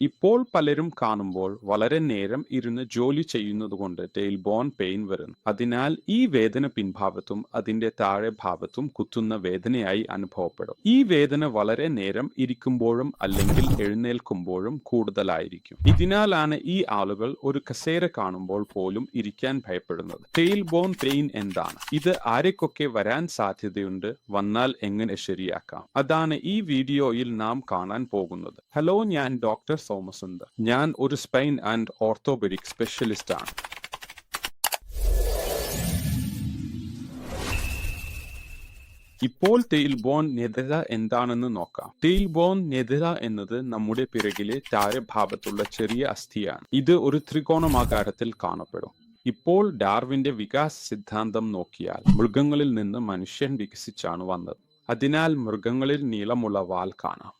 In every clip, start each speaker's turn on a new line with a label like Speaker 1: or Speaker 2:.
Speaker 1: ഇപ്പോൾ പലരും കാണുമ്പോൾ വളരെ നേരം ഇരുന്ന് ജോലി ചെയ്യുന്നതുകൊണ്ട് ടെയിൽ ബോൺ പെയിൻ വരുന്നു. അതിനാൽ ഈ വേദന പിൻഭാഗത്തും അതിന്റെ താഴെ ഭാഗത്തും കുത്തുന്ന വേദനയായി അനുഭവപ്പെടും. ഈ വേദന വളരെ നേരം ഇരിക്കുമ്പോഴും അല്ലെങ്കിൽ എഴുന്നേൽക്കുമ്പോഴും കൂടുതലായിരിക്കും. ഇതിനാലാണ് ഈ ആളുകൾ ഒരു കസേര കാണുമ്പോൾ പോലും ഇരിക്കാൻ ഭയപ്പെടുന്നത്. ടെയിൽ ബോൺ പെയിൻ എന്താണ്? ഇത് ആരെക്കൊക്കെ വരാൻ സാധ്യതയുണ്ട്? വന്നാൽ എങ്ങനെ ശരിയാക്കാം? അതാണ് ഈ വീഡിയോയിൽ നാം കാണാൻ പോകുന്നത്. ഹലോ ഞാൻ ഡോക്ടർ സോമസുന്ദർ ഞാൻ ഒരു സ്പൈൻ ആൻഡ് ഓർത്തോപെഡിക് സ്പെഷ്യലിസ്റ്റ് ആണ്. ഇപ്പോൾ ടെയിൽ ബോൺ നെതിര എന്താണെന്ന് നോക്കാം. ടെയിൽ ബോൺ നെതിര എന്നത് നമ്മുടെ പിറകിലെ താരഭാഗത്തുള്ള ചെറിയ അസ്ഥിയാണ്. ഇത് ഒരു ത്രികോണമാകാരത്തിൽ കാണപ്പെടും. ഇപ്പോൾ ഡാർവിന്റെ വികാസ സിദ്ധാന്തം നോക്കിയാൽ മൃഗങ്ങളിൽ നിന്ന് മനുഷ്യൻ വികസിച്ചാണ് വന്നത്. അതിനാൽ മൃഗങ്ങളിൽ നീളമുള്ള വാൽ കാണാം.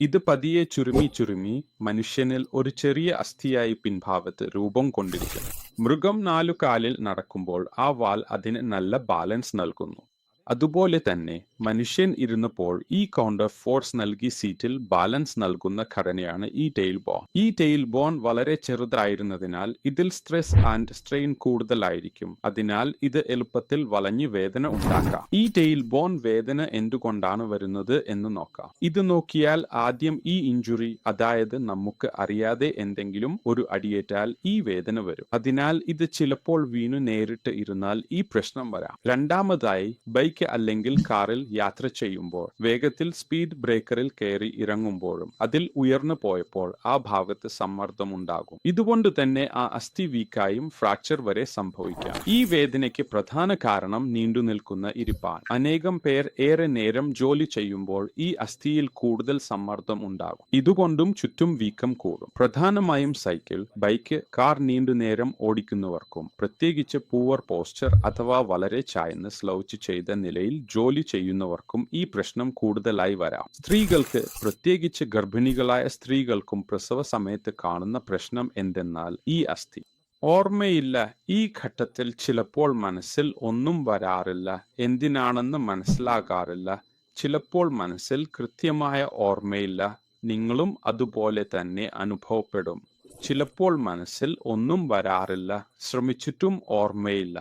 Speaker 1: ഇത് പതിയെ ചുരുമി ചുരുമി മനുഷ്യനിൽ ഒരു ചെറിയ അസ്ഥിയായി പിൻഭാവത്ത് രൂപം കൊണ്ടിരിക്കുന്നു. മൃഗം നാലു കാലിൽ നടക്കുമ്പോൾ ആ വാൽ അതിന് നല്ല ബാലൻസ് നൽകുന്നു. അതുപോലെ തന്നെ മനുഷ്യൻ ഇരുന്നപ്പോൾ ഈ കൗണ്ടർ ഫോഴ്സ് നൽകി സീറ്റിൽ ബാലൻസ് നൽകുന്ന ഘടനയാണ് ഈ ടെയിൽ ബോൺ ഈ ടെയിൽ ബോൺ വളരെ ചെറുതായിരുന്നതിനാൽ ഇതിൽ സ്ട്രെസ് ആൻഡ് സ്ട്രെയിൻ കൂടുതലായിരിക്കും. അതിനാൽ ഇത് എളുപ്പത്തിൽ വളഞ്ഞു വേദന ഉണ്ടാക്കാം. ഈ ടെയിൽ ബോൺ വേദന എന്തുകൊണ്ടാണ് വരുന്നത് എന്ന് നോക്കാം. ഇത് നോക്കിയാൽ ആദ്യം ഈ ഇഞ്ചുറി അതായത് നമുക്ക് അറിയാതെ എന്തെങ്കിലും ഒരു അടിയേറ്റാൽ ഈ വേദന വരും. അതിനാൽ ഇത് ചിലപ്പോൾ വീണു നേരിട്ട് ഇരുന്നാൽ ഈ പ്രശ്നം വരാം. രണ്ടാമതായി ബൈക്ക് അല്ലെങ്കിൽ കാറിൽ യാത്ര ചെയ്യുമ്പോൾ വേഗത്തിൽ സ്പീഡ് ബ്രേക്കറിൽ കയറി ഇറങ്ങുമ്പോഴും അതിൽ ഉയർന്നു പോയപ്പോൾ ആ ഭാഗത്ത് സമ്മർദ്ദം ഉണ്ടാകും ഇതുകൊണ്ട് തന്നെ ആ അസ്ഥി വീക്കായും ഫ്രാക്ചർ വരെ സംഭവിക്കാം. ഈ വേദനയ്ക്ക് പ്രധാന കാരണം നീണ്ടു നിൽക്കുന്ന ഇരിപ്പാണ്. അനേകം പേർ ഏറെ നേരം ജോലി ചെയ്യുമ്പോൾ ഈ അസ്ഥിയിൽ കൂടുതൽ സമ്മർദ്ദം ഉണ്ടാകും. ഇതുകൊണ്ടും ചുറ്റും വീക്കം കൂടും. പ്രധാനമായും സൈക്കിൾ ബൈക്ക് കാർ നീണ്ടു നേരം ഓടിക്കുന്നവർക്കും പ്രത്യേകിച്ച് പൂവർ പോസ്റ്റർ അഥവാ വളരെ ചായന്ന് സ്ലൗച്ച് ചെയ്ത നിലയിൽ ജോലി ചെയ്യുന്നവർക്കും ഈ പ്രശ്നം കൂടുതലായി വരാം. സ്ത്രീകൾക്ക് പ്രത്യേകിച്ച് ഗർഭിണികളായ സ്ത്രീകൾക്കും പ്രസവ സമയത്ത് കാണുന്ന പ്രശ്നം എന്തെന്നാൽ ഈ അസ്ഥി. ഓർമ്മയില്ല ഈ ഘട്ടത്തിൽ ചിലപ്പോൾ മനസ്സിൽ ഒന്നും വരാറില്ല. എന്തിനാണെന്ന് മനസ്സിലാകാറില്ല. ചിലപ്പോൾ മനസ്സിൽ കൃത്യമായ ഓർമ്മയില്ല. നിങ്ങളും അതുപോലെ തന്നെ അനുഭവപ്പെടും. ചിലപ്പോൾ മനസ്സിൽ ഒന്നും വരാറില്ല. ശ്രമിച്ചിട്ടും ഓർമ്മയില്ല.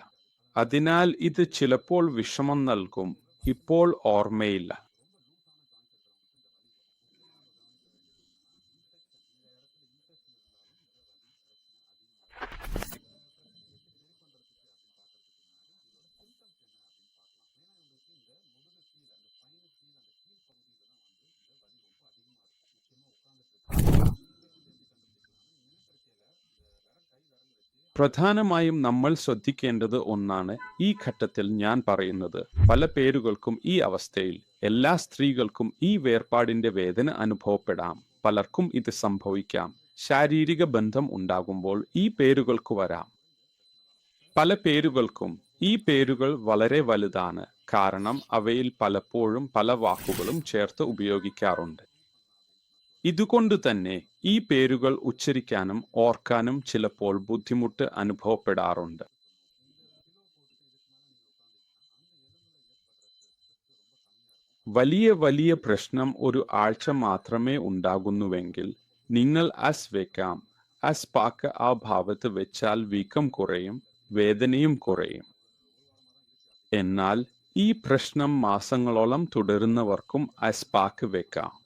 Speaker 1: അതിനാൽ ഇത് ചിലപ്പോൾ വിഷമം നൽകും. ഇപ്പോൾ ഓർമ്മയില്ല. പ്രധാനമായും നമ്മൾ ശ്രദ്ധിക്കേണ്ടത് ഒന്നാണ് ഈ ഘട്ടത്തിൽ ഞാൻ പറയുന്നത്. പല പേരുകൾക്കും ഈ അവസ്ഥയിൽ എല്ലാ സ്ത്രീകൾക്കും ഈ വേർപാടിന്റെ വേദന അനുഭവപ്പെടാം. പലർക്കും ഇത് സംഭവിക്കാം. ശാരീരിക ബന്ധം ഉണ്ടാകുമ്പോൾ ഈ പേരുകൾക്ക് വരാം. പല പേരുകൾക്കും ഈ പേരുകൾ വളരെ വലുതാണ്. കാരണം അവയിൽ പലപ്പോഴും പല വാക്കുകളും ചേർത്ത് ഉപയോഗിക്കാറുണ്ട്. ഇതുകൊണ്ട് തന്നെ ഈ പേരുകൾ ഉച്ചരിക്കാനും ഓർക്കാനും ചിലപ്പോൾ ബുദ്ധിമുട്ട് അനുഭവപ്പെടാറുണ്ട്. വലിയ വലിയ പ്രശ്നം ഒരു ആഴ്ച മാത്രമേ ഉണ്ടാകുന്നുവെങ്കിൽ നിങ്ങൾ അസ് വെക്കാം. അസ് പാക്ക് ആ ഭാവത്ത് വെച്ചാൽ വീക്കം കുറയും വേദനയും കുറയും. എന്നാൽ ഈ പ്രശ്നം മാസങ്ങളോളം തുടരുന്നവർക്കും അസ് പാക്ക് വെക്കാം.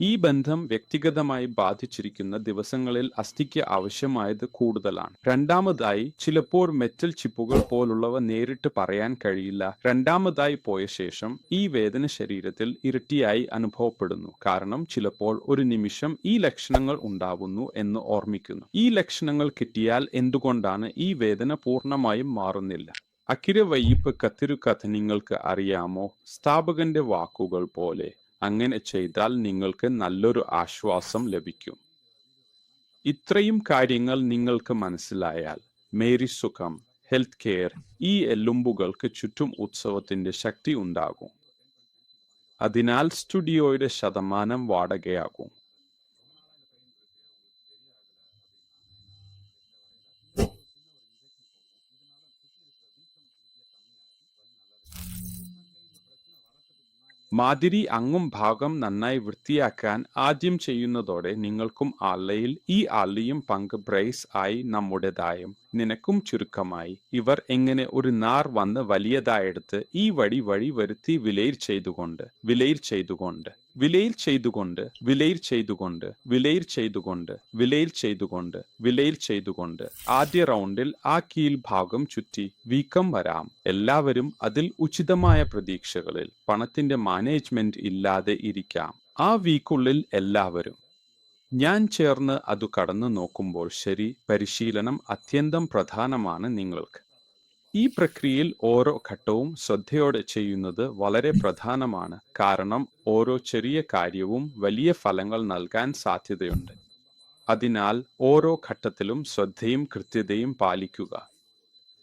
Speaker 1: ഈ ബന്ധം വ്യക്തിഗതമായി ബാധിച്ചിരിക്കുന്ന ദിവസങ്ങളിൽ അസ്ഥിക്ക് ആവശ്യമായത് കൂടുതലാണ്. രണ്ടാമതായി ചിലപ്പോൾ മെറ്റൽ ചിപ്പുകൾ പോലുള്ളവ നേരിട്ട് പറയാൻ കഴിയില്ല. രണ്ടാമതായി പോയ ശേഷം ഈ വേദന ശരീരത്തിൽ ഇരട്ടിയായി അനുഭവപ്പെടുന്നു. കാരണം ചിലപ്പോൾ ഒരു നിമിഷം ഈ ലക്ഷണങ്ങൾ ഉണ്ടാവുന്നു എന്ന് ഓർമ്മിക്കുന്നു. ഈ ലക്ഷണങ്ങൾ കിട്ടിയാൽ എന്തുകൊണ്ടാണ് ഈ വേദന പൂർണമായും മാറുന്നില്ല? അക്കിര വയ്യിപ്പ് കത്തിരു കഥ നിങ്ങൾക്ക് അറിയാമോ? സ്ഥാപകന്റെ വാക്കുകൾ പോലെ. അങ്ങനെ ചെയ്താൽ നിങ്ങൾക്ക് നല്ലൊരു ആശ്വാസം ലഭിക്കും. ഇത്രയും കാര്യങ്ങൾ നിങ്ങൾക്ക് മനസ്സിലായാൽ മേരി സുഖം ഹെൽത്ത് കെയർ ഈ എല്ലുമ്പുകൾക്ക് ചുറ്റും ഉത്സവത്തിന്റെ ശക്തി ഉണ്ടാകും. അതിനാൽ സ്റ്റുഡിയോയുടെ ശതമാനം വാടകയാകും. മാതിരി അങ്ങും ഭാഗം നന്നായി വൃത്തിയാക്കാൻ ആദ്യം ചെയ്യുന്നതോടെ നിങ്ങൾക്കും ആലയിൽ ഈ ആലയും പങ്ക് ബ്രേസ് ആയി നമ്മുടേതായും. നിനക്കും ചുരുക്കമായി. ഇവർ എങ്ങനെ ഒരു നാർ വന്ന് വലിയതായെടുത്ത് ഈ വഴി വഴി വരുത്തി വിലയിൽ ചെയ്തുകൊണ്ട് വിലയിൽ ചെയ്തുകൊണ്ട്. വിലയിൽ ചെയ്തുകൊണ്ട് വിലയിൽ ചെയ്തുകൊണ്ട് വിലയിൽ ചെയ്തുകൊണ്ട് വിലയിൽ ചെയ്തുകൊണ്ട് വിലയിൽ ചെയ്തുകൊണ്ട് ആദ്യ റൗണ്ടിൽ ആ കീൽ ഭാഗം ചുറ്റി വീക്കം വരാം. എല്ലാവരും അതിൽ ഉചിതമായ പ്രതീക്ഷകളിൽ പണത്തിന്റെ മാനേജ്മെന്റ് ഇല്ലാതെ ഇരിക്കാം. ആ വീക്കുള്ളിൽ എല്ലാവരും ഞാൻ ചേർന്ന് അത് കടന്നു നോക്കുമ്പോൾ ശരി പരിശീലനം അത്യന്തം പ്രധാനമാണ് നിങ്ങൾക്ക്. ഈ പ്രക്രിയയിൽ ഓരോ ഘട്ടവും ശ്രദ്ധയോടെ ചെയ്യുന്നത് വളരെ പ്രധാനമാണ്. കാരണം ഓരോ ചെറിയ കാര്യവും വലിയ ഫലങ്ങൾ നൽകാൻ സാധ്യതയുണ്ട്. അതിനാൽ ഓരോ ഘട്ടത്തിലും ശ്രദ്ധയും കൃത്യതയും പാലിക്കുക.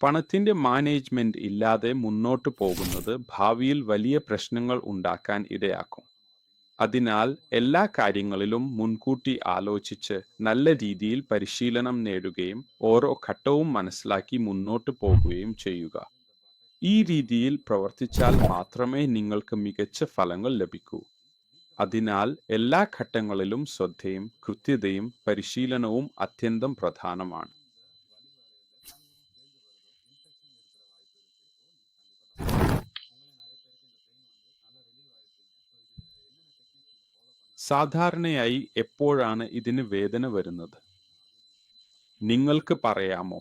Speaker 1: പണത്തിന്റെ മാനേജ്മെന്റ് ഇല്ലാതെ മുന്നോട്ട് പോകുന്നത് ഭാവിയിൽ വലിയ പ്രശ്നങ്ങൾ ഉണ്ടാക്കാൻ ഇടയാക്കും. അതിനാൽ എല്ലാ കാര്യങ്ങളിലും മുൻകൂട്ടി ആലോചിച്ച് നല്ല രീതിയിൽ പരിശീലനം നേടുകയും ഓരോ ഘട്ടവും മനസ്സിലാക്കി മുന്നോട്ട് പോകുകയും ചെയ്യുക. ഈ രീതിയിൽ പ്രവർത്തിച്ചാൽ മാത്രമേ നിങ്ങൾക്ക് മികച്ച ഫലങ്ങൾ ലഭിക്കൂ. അതിനാൽ എല്ലാ ഘട്ടങ്ങളിലും ശ്രദ്ധയും കൃത്യതയും പരിശീലനവും അത്യന്തം പ്രധാനമാണ്. സാധാരണയായി എപ്പോഴാണ് ഇതിന് വേദന വരുന്നത്? നിങ്ങൾക്ക് പറയാമോ?